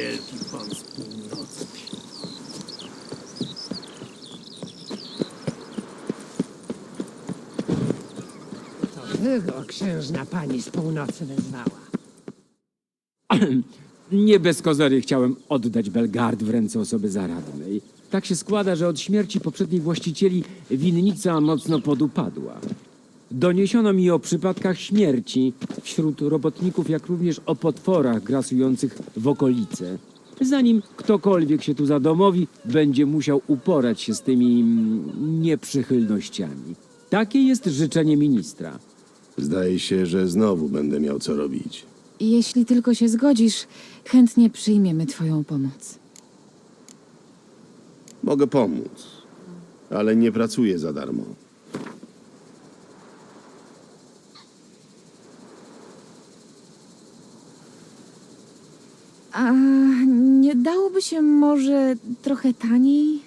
Wielki pan z północy. Tego księżna pani z północy wezwała. Nie bez kozery chciałem oddać Belgard w ręce osoby zaradnej. Tak się składa, że od śmierci poprzednich właścicieli winnica mocno podupadła. Doniesiono mi o przypadkach śmierci wśród robotników, jak również o potworach grasujących w okolice. Zanim ktokolwiek się tu zadomowi, będzie musiał uporać się z tymi mm, nieprzychylnościami. Takie jest życzenie ministra. Zdaje się, że znowu będę miał co robić. Jeśli tylko się zgodzisz, chętnie przyjmiemy Twoją pomoc. Mogę pomóc, ale nie pracuję za darmo. A nie dałoby się może trochę taniej?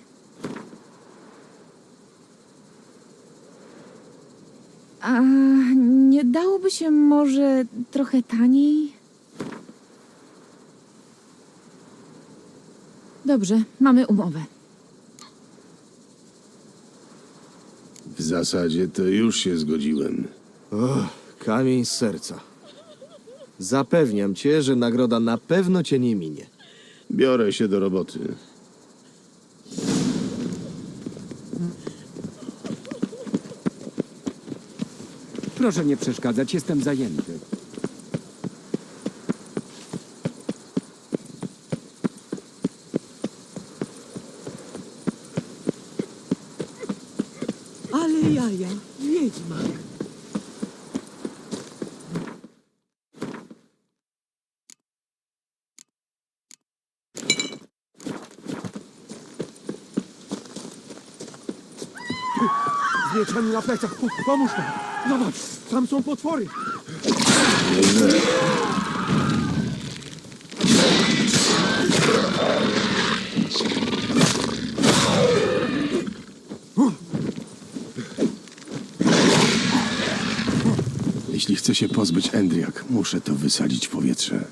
A nie dałoby się może trochę taniej? Dobrze, mamy umowę. W zasadzie to już się zgodziłem. Och, kamień z serca. Zapewniam cię, że nagroda na pewno cię nie minie. Biorę się do roboty. Proszę nie przeszkadzać, jestem zajęty. Z na plecach, Po- pomóż nam! Zobacz, tam są potwory! Jeśli chcę się pozbyć Endriak, muszę to wysadzić w powietrze.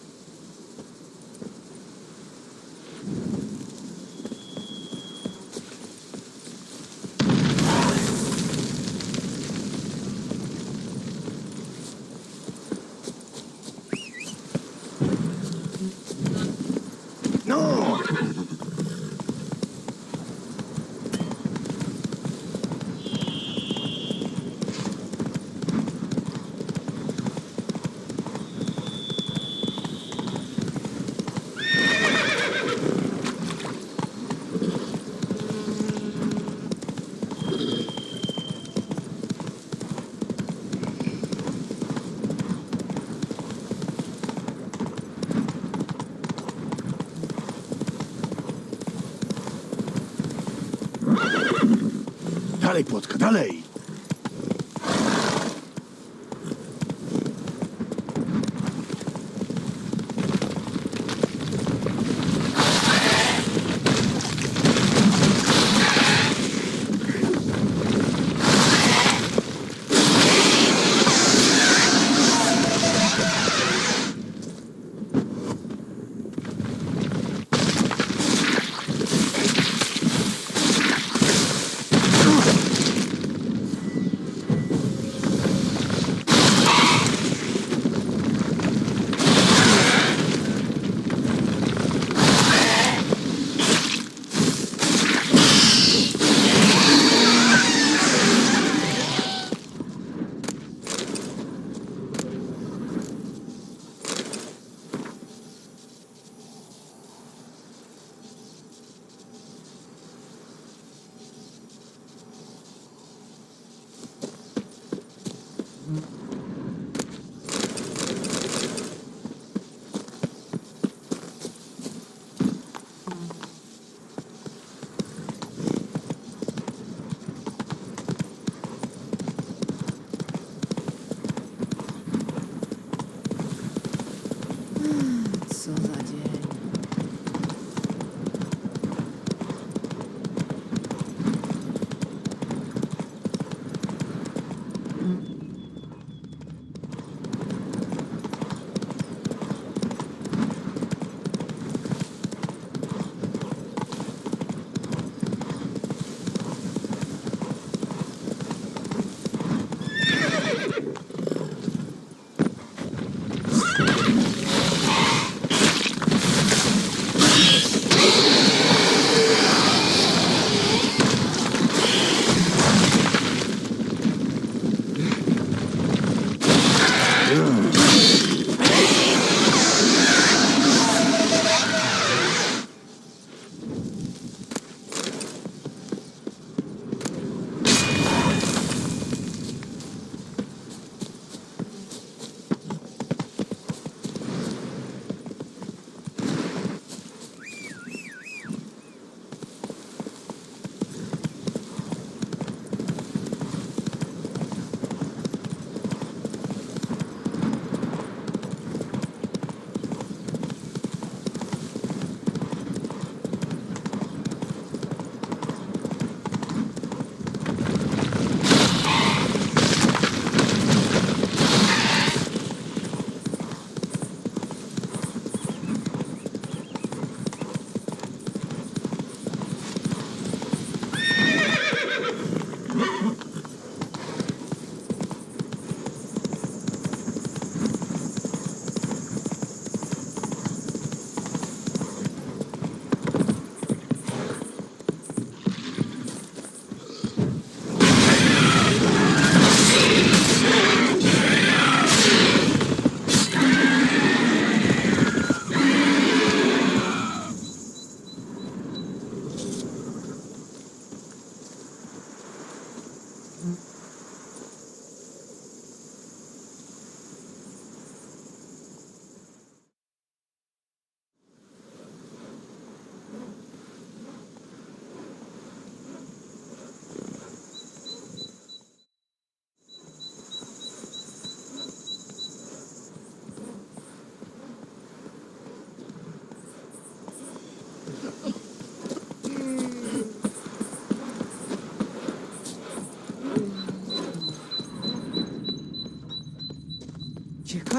Dalej, płotka, dalej!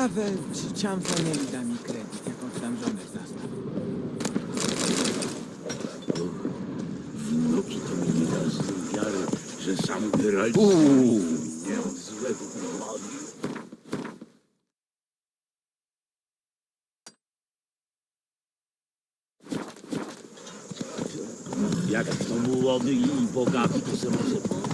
Ciekawe, czy Ciamfa nie da mi kredyt, jakąś tam żonę zastał. Wnuki to mi nie da z tym wiary, że sam Geralt nie od złego powodu. Jak to młody i bogaty, to se może po...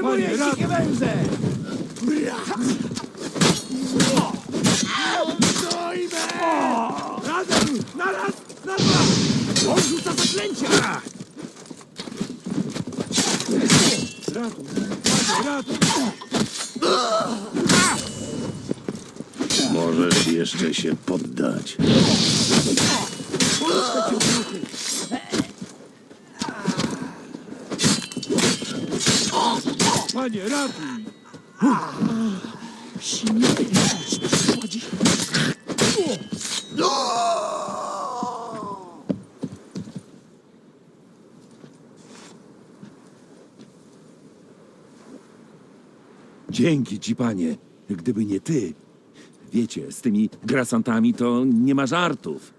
Kuję moje dzikie węże! Razem! Na raz! Na dwa! On rzuca zaklęcia! Ratuj! Panie, ratuj! Możesz jeszcze się poddać. Panie, ratuj! Dzięki ci, panie. Gdyby nie ty. Wiecie, z tymi grasantami to nie ma żartów.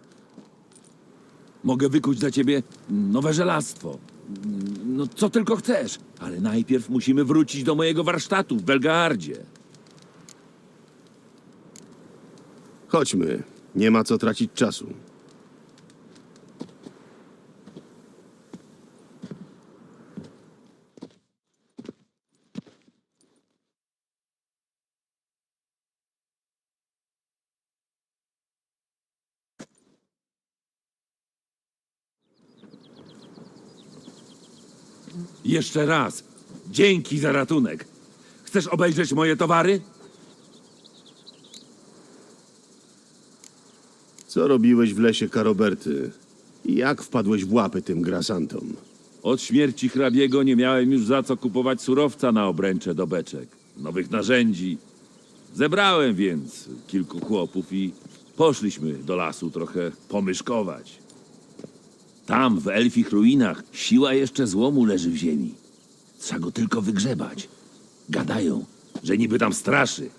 Mogę wykuć dla ciebie nowe żelastwo. No, co tylko chcesz. Ale najpierw musimy wrócić do mojego warsztatu w Belgardzie. Chodźmy. Nie ma co tracić czasu. Jeszcze raz. Dzięki za ratunek. Chcesz obejrzeć moje towary? Co robiłeś w lesie Karoberty? I jak wpadłeś w łapy tym grasantom? Od śmierci hrabiego nie miałem już za co kupować surowca na obręcze do beczek, nowych narzędzi. Zebrałem więc kilku chłopów i poszliśmy do lasu trochę pomyszkować. Tam, w elfich ruinach, siła jeszcze złomu leży w ziemi. Trzeba go tylko wygrzebać. Gadają, że niby tam straszy.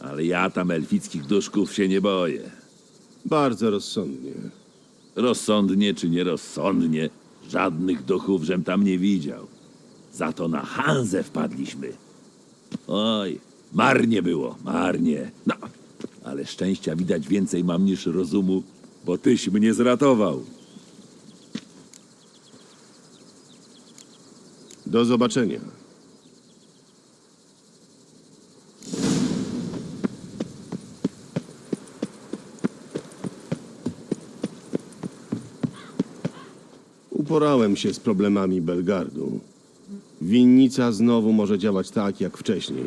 Ale ja tam elfickich duszków się nie boję. Bardzo rozsądnie. Rozsądnie czy nierozsądnie, żadnych duchów żem tam nie widział. Za to na Hanzę wpadliśmy. Oj, marnie było, marnie. No, ale szczęścia widać więcej mam niż rozumu, bo tyś mnie zratował. Do zobaczenia. Uporałem się z problemami Belgardu. Winnica znowu może działać tak jak wcześniej.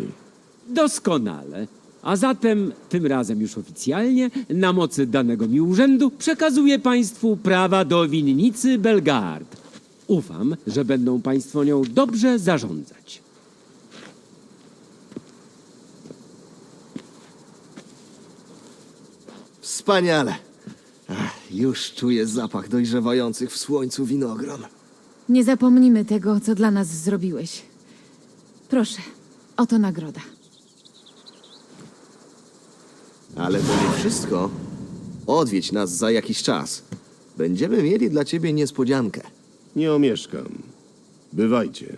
Doskonale. A zatem, tym razem już oficjalnie, na mocy danego mi urzędu, przekazuję Państwu prawa do winnicy Belgard. Ufam, że będą Państwo nią dobrze zarządzać. Wspaniale. Ach, Już czuję zapach dojrzewających w słońcu winogron. Nie zapomnimy tego, co dla nas zrobiłeś. Proszę, oto nagroda. Ale to nie wszystko. Odwiedź nas za jakiś czas. Będziemy mieli dla ciebie niespodziankę. Nie omieszkam. Bywajcie.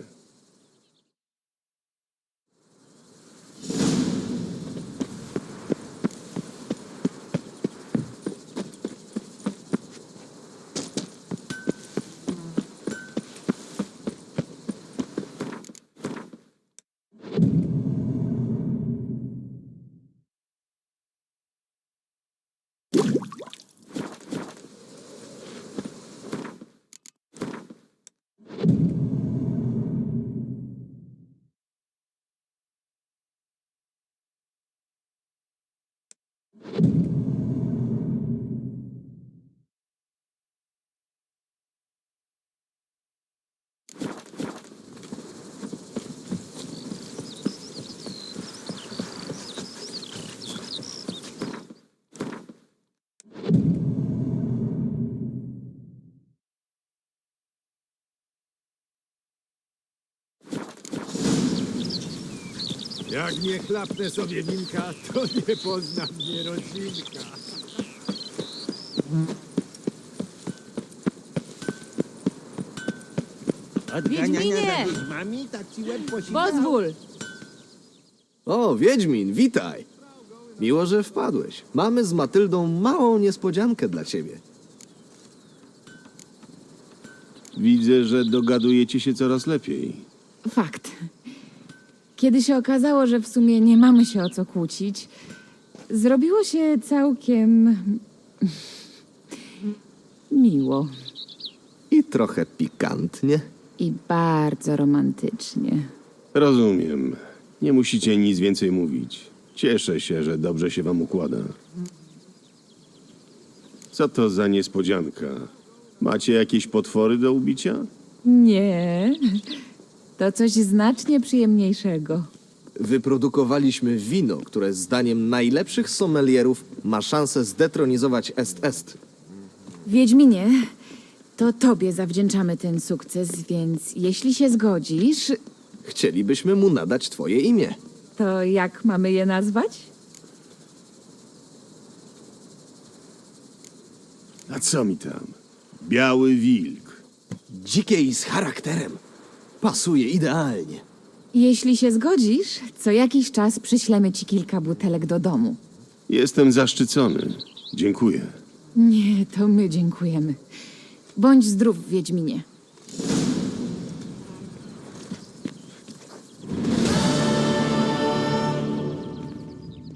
Jak nie chlapnę sobie winka, to nie pozna mnie rodzinka. Wiedźminie! Mami, tak ci łeb Pozwól! O, Wiedźmin, witaj! Miło, że wpadłeś. Mamy z Matyldą małą niespodziankę dla ciebie. Widzę, że dogadujecie się coraz lepiej. Kiedy się okazało, że w sumie nie mamy się o co kłócić, zrobiło się całkiem. miło I trochę pikantnie. i bardzo romantycznie. Rozumiem. Nie musicie nic więcej mówić. Cieszę się, że dobrze się wam układa. Co to za niespodzianka? Macie jakieś potwory do ubicia? Nie, to coś znacznie przyjemniejszego. Wyprodukowaliśmy wino, które zdaniem najlepszych sommelierów ma szansę zdetronizować Est Est. Wiedźminie, to tobie zawdzięczamy ten sukces, więc jeśli się zgodzisz, Chcielibyśmy mu nadać twoje imię. to jak mamy je nazwać? A co mi tam? Biały wilk. Dzikie i z charakterem. Pasuje idealnie. Jeśli się zgodzisz, co jakiś czas przyślemy ci kilka butelek do domu. Jestem zaszczycony. Dziękuję. Nie, to my dziękujemy. Bądź zdrów, Wiedźminie.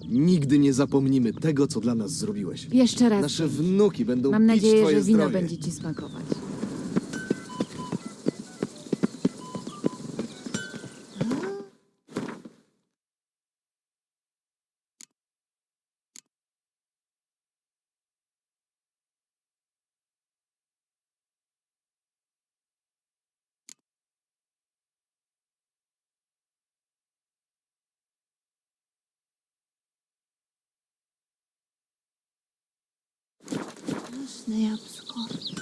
Nigdy nie zapomnimy tego, co dla nas zrobiłeś. Jeszcze raz. Nasze wnuki będą Mam pić nadzieję, twoje że wino zdrowie. będzie ci smakować. Страшний абсурд.